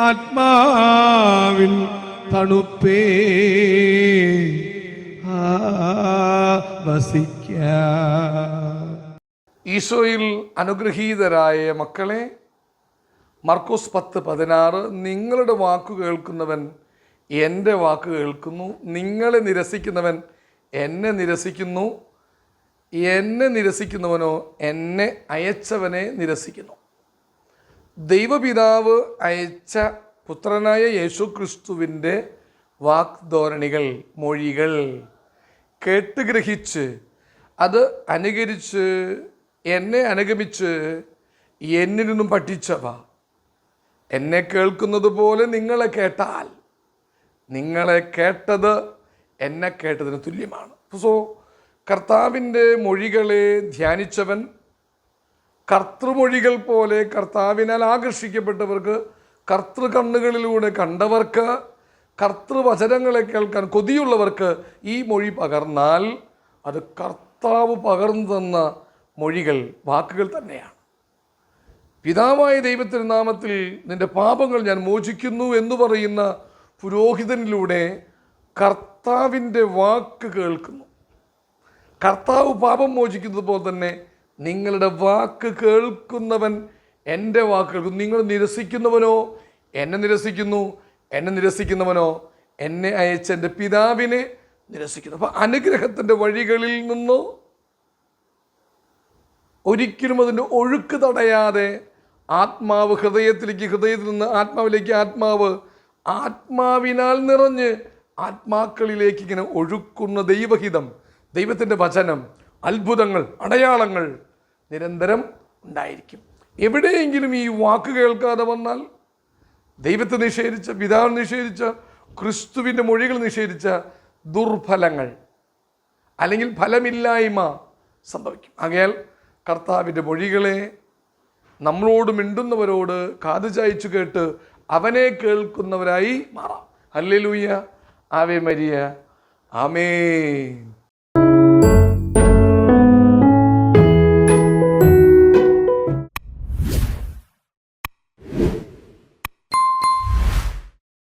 ആത്മാവിൻ തണുപ്പേ. വസിക്ക. ഈശോയിൽ അനുഗ്രഹീതരായ മക്കളെ മർക്കോസ് പത്ത് പതിനാറ് നിങ്ങളുടെ വാക്ക് കേൾക്കുന്നവൻ എന്റെ വാക്ക് കേൾക്കുന്നു നിങ്ങളെ നിരസിക്കുന്നവൻ എന്നെ നിരസിക്കുന്നു എന്നെ നിരസിക്കുന്നവനോ എന്നെ അയച്ചവനെ നിരസിക്കുന്നു. ദൈവപിതാവ് അയച്ച പുത്രനായ യേശു ക്രിസ്തുവിന്റെ വാഗ്ധോരണികൾ മൊഴികൾ കേട്ടുഗ്രഹിച്ച് അത് അനുകരിച്ച് എന്നെ അനുഗമിച്ച് എന്നിൽ നിന്നും പഠിച്ചവ. എന്നെ കേൾക്കുന്നത് പോലെ നിങ്ങളെ കേട്ടാൽ നിങ്ങളെ കേട്ടത് എന്നെ കേട്ടതിന് തുല്യമാണ്. സോ കർത്താവിന്റെ മൊഴികളെ ധ്യാനിച്ചവൻ കർത്തൃമൊഴികൾ പോലെ കർത്താവിനാൽ ആകർഷിക്കപ്പെട്ടവർക്ക് കർത്തൃകണ്ണുകളിലൂടെ കണ്ടവർക്ക് കർത്തൃവചനങ്ങളെ കേൾക്കാൻ കൊതിയുള്ളവർക്ക് ഈ മൊഴി പകർന്നാൽ അത് കർത്താവ് പകർന്നു തന്ന മൊഴികൾ വാക്കുകൾ തന്നെയാണ്. പിതാവായ ദൈവത്തിന്റെ നാമത്തിൽ നിന്റെ പാപങ്ങൾ ഞാൻ മോചിക്കുന്നു എന്ന് പറയുന്ന പുരോഹിതനിലൂടെ കർത്താവിന്റെ വാക്ക് കേൾക്കുന്നു. കർത്താവ് പാപം മോചിക്കുന്നത് പോലെ തന്നെ നിങ്ങളുടെ വാക്ക് കേൾക്കുന്നവൻ എന്റെ വാക്ക് കേൾക്കുന്നു. നിങ്ങൾ നിരസിക്കുന്നവനോ എന്നെ നിരസിക്കുന്നു എന്നെ നിരസിക്കുന്നവനോ എന്നെ അയച്ച എന്റെ പിതാവിനെ നിരസിക്കുന്നു. അപ്പം അനുഗ്രഹത്തിന്റെ വഴികളിൽ നിന്നോ ഒരിക്കലും അതിന്റെ ഒഴുക്ക് തടയാതെ ആത്മാവ് ഹൃദയത്തിലേക്ക് ഹൃദയത്തിൽ നിന്ന് ആത്മാവിലേക്ക് ആത്മാവ് ആത്മാവിനാൽ നിറഞ്ഞ് ആത്മാക്കളിലേക്ക് ഇങ്ങനെ ഒഴുക്കുന്ന ദൈവഹിതം ദൈവത്തിന്റെ വചനം അത്ഭുതങ്ങൾ അടയാളങ്ങൾ നിരന്തരം ഉണ്ടായിരിക്കും. എവിടെയെങ്കിലും ഈ വാക്ക് കേൾക്കാതെ വന്നാൽ ദൈവത്തെ നിഷേധിച്ച പിതാവ് നിഷേധിച്ച ക്രിസ്തുവിന്റെ മൊഴികൾ നിഷേധിച്ച ദുർഫലങ്ങൾ അല്ലെങ്കിൽ ഫലമില്ലായ്മ സംഭവിക്കും. ആകയാൽ കർത്താവിന്റെ മൊഴികളെ നമ്മളോട് മിണ്ടുന്നവരോട് കാതു ചായച്ചു കേട്ട് അവനെ കേൾക്കുന്നവരായി മാറാം. അല്ലേ ലൂയ്യ ആവേ മരിയ ആമേ